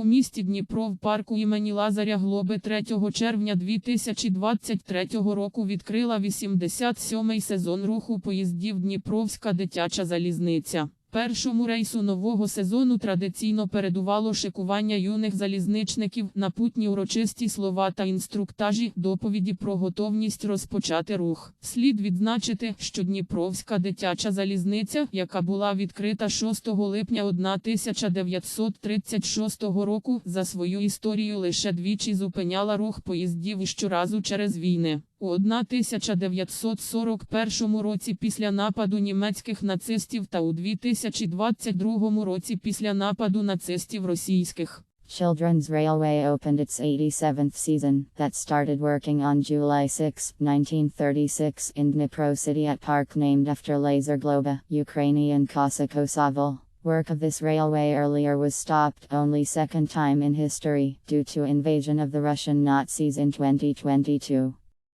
У місті Дніпро в парку імені Лазаря Глоби 3 червня 2023 року відкрила 87-й сезон руху поїздів Дніпровська дитяча залізниця. Першому рейсу нового сезону традиційно передувало шикування юних залізничників, напутні урочисті слова та інструктажі, доповіді про готовність розпочати рух. Слід відзначити, що Дніпровська дитяча залізниця, яка була відкрита 6 липня 1936 року, за свою історію лише двічі зупиняла рух поїздів щоразу через війни. У 1941 році після нападу німецьких нацистів та у 2022 році після нападу нацистів російських. Children's Railway opened its 87th season, that started working on July 6, 1936, in Dnipro city at park named after Laser Globa, Ukrainian Kosovo. Work of this railway earlier was stopped only second time in history, due to invasion of the Russian Nazis in 2022.